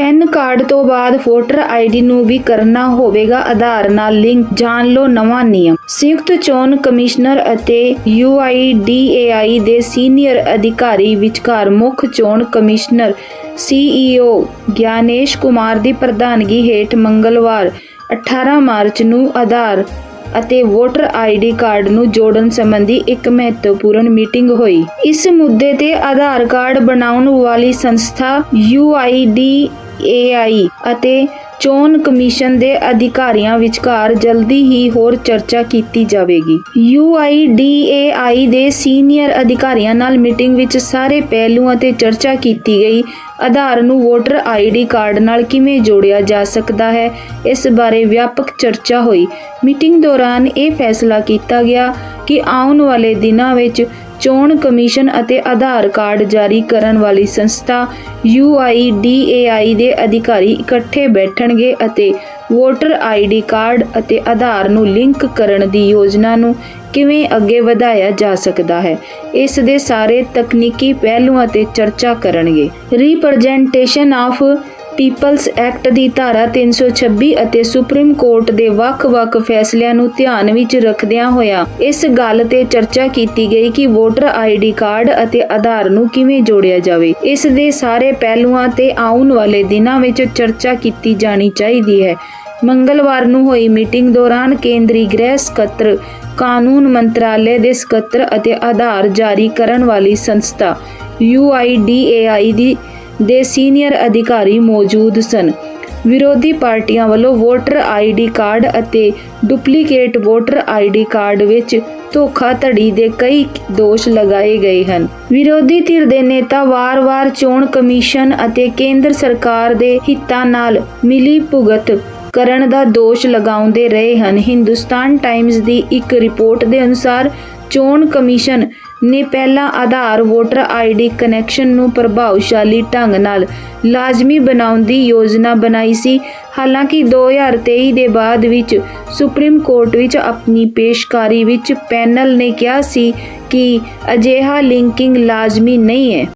PAN card ਤੋਂ ਬਾਅਦ voter ID ਨੂੰ ਵੀ ਕਰਨਾ ਹੋਵੇਗਾ ਆਧਾਰ ਨਾਲ ਲਿੰਕ, ਜਾਣ ਲਓ ਨਵਾਂ ਨਿਯਮ। ਸੰਯੁਕਤ ਚੋਣ ਕਮਿਸ਼ਨਰ ਅਤੇ UIDAI ਦੇ ਸੀਨੀਅਰ ਅਧਿਕਾਰੀ ਵਿਚਕਾਰ ਮੁੱਖ ਚੋਣ ਕਮਿਸ਼ਨਰ CEO ਗਿਆਨੇਸ਼ ਕੁਮਾਰ ਦੀ ਪ੍ਰਧਾਨਗੀ ਹੇਠ ਮੰਗਲਵਾਰ 18 ਮਾਰਚ ਨੂੰ ਆਧਾਰ ਅਤੇ ਵੋਟਰ ਆਈਡੀ ਕਾਰਡ ਨੂੰ ਜੋੜਨ ਸੰਬੰਧੀ ਇੱਕ ਮਹੱਤਵਪੂਰਨ ਮੀਟਿੰਗ ਹੋਈ। ਇਸ ਮੁੱਦੇ ਤੇ ਆਧਾਰ ਕਾਰਡ ਬਣਾਉਣ ਵਾਲੀ ਸੰਸਥਾ UIDAI ਅਤੇ ਚੋਣ ਕਮਿਸ਼ਨ ਦੇ ਅਧਿਕਾਰੀਆਂ ਵਿਚਕਾਰ ਜਲਦੀ ਹੀ ਹੋਰ ਚਰਚਾ ਕੀਤੀ ਜਾਵੇਗੀ। UIDAI ਦੇ ਸੀਨੀਅਰ ਅਧਿਕਾਰੀਆਂ ਨਾਲ ਮੀਟਿੰਗ ਵਿੱਚ ਸਾਰੇ ਪਹਿਲੂਆਂ ਤੇ ਚਰਚਾ ਕੀਤੀ ਗਈ। ਆਧਾਰ ਨੂੰ ਵੋਟਰ ਆਈਡੀ ਕਾਰਡ ਨਾਲ ਕਿਵੇਂ ਜੋੜਿਆ ਜਾ ਸਕਦਾ ਹੈ, ਇਸ ਬਾਰੇ ਵਿਆਪਕ ਚਰਚਾ ਹੋਈ। ਮੀਟਿੰਗ ਦੌਰਾਨ ਇਹ ਫੈਸਲਾ ਕੀਤਾ ਗਿਆ ਕਿ ਆਉਣ ਵਾਲੇ ਦਿਨਾਂ ਵਿੱਚ ਚੋਣ ਕਮਿਸ਼ਨ ਅਤੇ ਆਧਾਰ ਕਾਰਡ ਜਾਰੀ ਕਰਨ ਵਾਲੀ ਸੰਸਥਾ UIDAI ਦੇ ਅਧਿਕਾਰੀ ਇਕੱਠੇ ਬੈਠਣਗੇ ਅਤੇ ਵੋਟਰ ਆਈਡੀ ਕਾਰਡ ਅਤੇ ਆਧਾਰ ਨੂੰ ਲਿੰਕ ਕਰਨ ਦੀ ਯੋਜਨਾ ਨੂੰ ਕਿਵੇਂ ਅੱਗੇ ਵਧਾਇਆ ਜਾ ਸਕਦਾ ਹੈ, ਇਸ ਦੇ ਸਾਰੇ ਤਕਨੀਕੀ ਪਹਿਲੂਆਂ ਤੇ ਚਰਚਾ ਕਰਨਗੇ। ਰਿਪਰੈਜ਼ੈਂਟੇਸ਼ਨ ਆਫ ਪੀਪਲਸ ਐਕਟ ਦੀ ਧਾਰਾ 326 ਅਤੇ ਸੁਪਰੀਮ ਕੋਰਟ ਦੇ ਵੱਖ-ਵੱਖ ਫੈਸਲਿਆਂ ਨੂੰ ਧਿਆਨ ਵਿੱਚ ਰੱਖਦਿਆਂ ਹੋਇਆ, ਇਸ ਗੱਲ ਤੇ ਚਰਚਾ ਕੀਤੀ ਗਈ ਕਿ ਵੋਟਰ ਆਈਡੀ ਕਾਰਡ ਅਤੇ ਆਧਾਰ ਨੂੰ ਕਿਵੇਂ ਜੋੜਿਆ ਜਾਵੇ। ਇਸ ਦੇ ਸਾਰੇ ਪਹਿਲੂਆਂ ਤੇ ਆਉਣ ਵਾਲੇ ਦਿਨਾਂ ਵਿੱਚ ਚਰਚਾ ਕੀਤੀ ਜਾਣੀ ਚਾਹੀਦੀ ਹੈ। ਮੰਗਲਵਾਰ ਨੂੰ ਹੋਈ ਮੀਟਿੰਗ ਦੌਰਾਨ ਕੇਂਦਰੀ ਗ੍ਰਹਿ ਸਕੱਤਰ, ਕਾਨੂੰਨ ਮੰਤਰਾਲੇ ਦੇ ਸਕੱਤਰ ਅਤੇ ਆਧਾਰ ਜਾਰੀ ਕਰਨ ਵਾਲੀ ਸੰਸਥਾ UIDAI ਦੀ ਦੇ ਸੀਨੀਅਰ ਅਧਿਕਾਰੀ ਮੌਜੂਦ ਸਨ। ਵਿਰੋਧੀ ਪਾਰਟੀਆਂ ਵੱਲੋਂ ਵੋਟਰ ਆਈਡੀ ਕਾਰਡ ਅਤੇ ਡੁਪਲੀਕੇਟ ਵੋਟਰ ਆਈਡੀ ਕਾਰਡ ਵਿੱਚ ਧੋਖਾਧੜੀ ਦੇ ਕਈ ਦੋਸ਼ ਲਗਾਏ ਗਏ ਹਨ। ਵਿਰੋਧੀ ਧਿਰ ਦੇ ਨੇਤਾ ਵਾਰ-ਵਾਰ ਚੋਣ ਕਮਿਸ਼ਨ ਅਤੇ ਕੇਂਦਰ ਸਰਕਾਰ ਦੇ ਹਿੱਤਾਂ ਨਾਲ ਮਿਲੀ ਭੁਗਤ ਕਰਨ ਦਾ ਦੋਸ਼ ਲਗਾਉਂਦੇ ਰਹੇ ਹਨ। ਹਿੰਦੁਸਤਾਨ ਟਾਈਮਜ਼ ਦੀ ਇੱਕ ਰਿਪੋਰਟ ਦੇ ਅਨੁਸਾਰ ਚੋਣ ਕਮਿਸ਼ਨ ਨੇ ਪਹਿਲਾਂ ਆਧਾਰ ਵੋਟਰ ਆਈਡੀ ਕਨੈਕਸ਼ਨ ਨੂੰ ਪ੍ਰਭਾਵਸ਼ਾਲੀ ਢੰਗ ਨਾਲ ਲਾਜ਼ਮੀ ਬਣਾਉਣ ਦੀ ਯੋਜਨਾ ਬਣਾਈ ਸੀ। ਹਾਲਾਂਕਿ 2023 ਦੇ ਬਾਅਦ ਵਿੱਚ ਸੁਪਰੀਮ ਕੋਰਟ ਵਿੱਚ ਆਪਣੀ ਪੇਸ਼ਕਾਰੀ ਵਿੱਚ ਪੈਨਲ ਨੇ ਕਿਹਾ ਸੀ ਕਿ ਅਜਿਹਾ ਲਿੰਕਿੰਗ ਲਾਜ਼ਮੀ ਨਹੀਂ ਹੈ।